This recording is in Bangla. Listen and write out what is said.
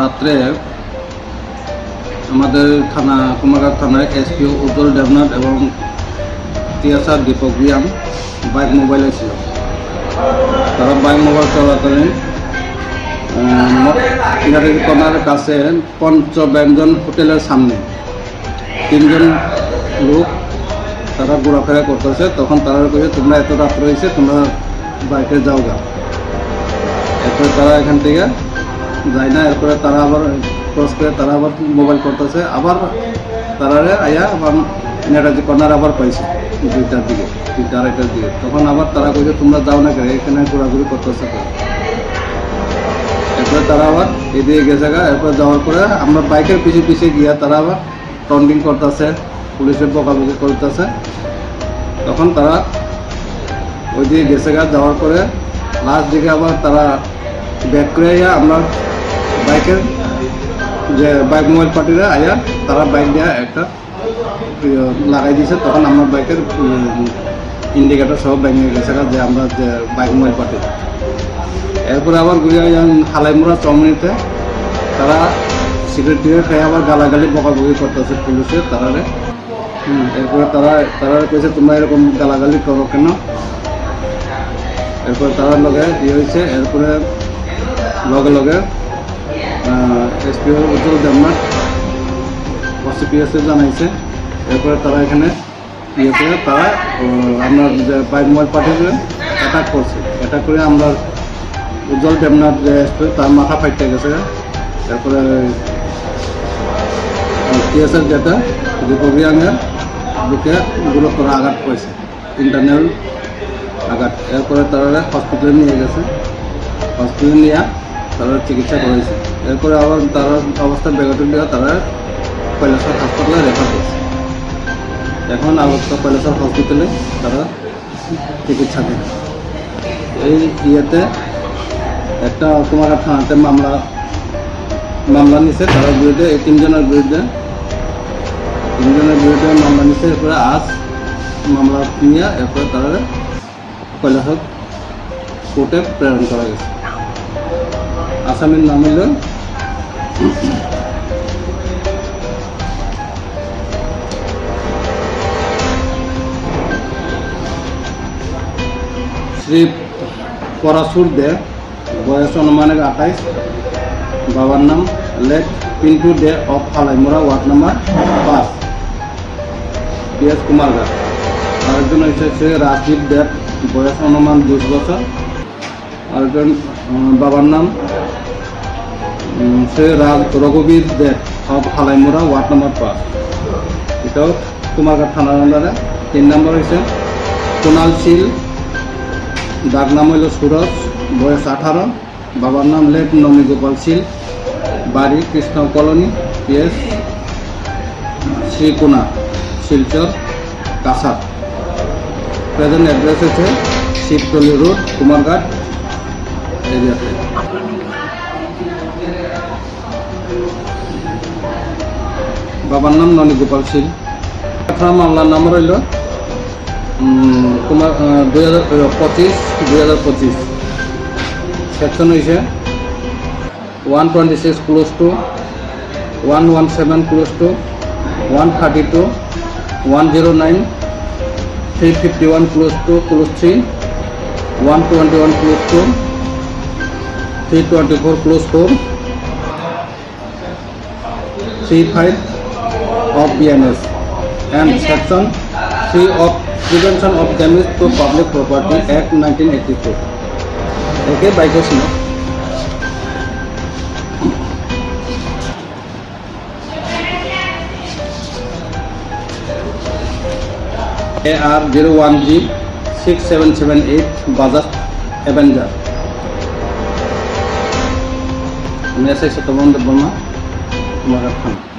রাত্রে আমাদের থানা, কুমারঘাট থানায় এসপি উজ্জ্বল দেবনাথ এবং টিএসআর দীপক রিয়াম বাইক মোবাইলে ছিল। তারা বাইক মোবাইল চলাকালীন কর্নারের কাছে পঞ্চব্যঞ্জন হোটেলের সামনে তিনজন লোক তারা ঘোরাফেরা করতেছে। তখন তারা কইছে, তোমরা এত রাত্র হয়েছে তোমরা বাইকে যাও গা এরপরে তারা এখান থেকে যায় না, এরপরে তারা আবার ক্রস করে তারা আবার মোবাইল করতেছে। আবার তারা আয়া আবার নেটাজি কর্নার আবার পাইছে দুইটার দিকে দুইটা আড়াইটার দিকে। তখন আবার তারা কইছে, তোমরা যাও না কেন? এখানে ঘোরাঘুরি করতেছে এরপরে তারা আবার এদিকে গেছে গা, এরপর যাওয়ার পরে আমরা বাইকের পিছিয়ে পিছিয়ে গিয়া তারা আবার টন্ডিং করতেছে, পুলিশের বকাবকি করতেছে। তখন তারা ওই দিকে গেছে গা, যাওয়ার পরে লাস্ট দিকে আবার তারা ব্যাক করে আমরা বাইকের যে বাইক মোবাইল পার্টিরা আইয়া তারা বাইক দিয়ে একটা ইয়ে লাগাই দিয়েছে তখন আমার বাইকের ইন্ডিকেটর সহ ভেঙে গেছে যে আমরা যে বাইক মোবাইল পার্টি। এরপরে আবার ঘুরে হালাইমুড়া চমনিতে। তারা সিগারেট টিগারেট খেয়ে আবার গালাগালি বকাবকি করতেছে পুলিশের তারারে। হুম, এরপরে তারা তারা কইছে তোমরা এরকম গালাগালি করো কেন? এরপরে তারার লগে ইয়ে হয়েছে এরপরে লগে লগে এসপি উজ্জ্বল দেবনাথ ওসিপিএসে জানাইছে। এরপরে তারা এখানে ইয়ে করে তারা আপনার যে বাইক মোবাইল পাঠিয়ে অ্যাটাক করছে। অ্যাটাক করে আমরা উজ্জ্বল দেবনাথ যে এসপি, তার মাথা ফাইটে গেছে। এরপরে টিএসএর যেটা দীপকিয়াঙ্গের বুকে গুরুতর আঘাত পেয়েছে ইন্টারনাল আঘাত। এরপরে তারা হসপিটালে নিয়ে গেছে। হসপিটালে নিয়ে তারা চিকিৎসা করেছে। এরপরে আবার তার অবস্থা বেগতিক দিয়ে তারা কৈলাসর হাসপাতালে রেফার করছে। এখন আবর্ত কৈলাসর হসপিটালে তারা চিকিৎসা দেয় এই ইয়েতে একটা কুমারঘাট থানাতে মামলা মামলা নিছে তার বিরুদ্ধে, এই তিনজনের বিরুদ্ধে। তিনজনের বিরুদ্ধে মামলা নিছে, এরপরে আজ মামলা নিয়ে এরপরে তারা কৈলাসত কোর্টে প্রেরণ করা গেছে। আসামির নাম হইল শ্রী পরাশুর দে, বয়স অনুমানিক আঠাইশ, বাবার নাম লেখ Pintu Dey of Phalaimora ward number পাঁচ। পিএস কুমারঘাট আরেকজন হচ্ছে রাজদীপ দেব বয়স অনুমান দুশ বছর। আরেকজন বাবার নাম Raghubir Deb of Phalaimora ward number পাঁচ। এটাও কুমারঘাট থানার আন্ডারে। তিন নম্বর হয়েছে কুণাল শীল, ডাক নাম হইল সুরজ, বয়স আঠারো। বাবার নাম লেট নমী গোপাল শীল। বাড়ি Krishna colony, PS Srikona, Silchar Cachar present address হচ্ছে শিবতলি রোড, কুমারঘাট, এরিয়াতে। বাবার নাম ননী গোপাল শীল আপনার মামলার নাম রইল কুমার দুই হাজার পঁচিশ, দুই হাজার পঁচিশ। সেকশন হয়েছে one twenty six close two one one seven close two one thirty two one zero nine three fifty one close two close three one twenty one close two three twenty four close four three five of BNS and Section 3 of Prevention of Damage to Public Property Act 1984. Okay, by question. AR 01G 6778 Bajaj Avenger. আমি এসআই সত্যবন্ধ বর্মা কুমারঘাট থানা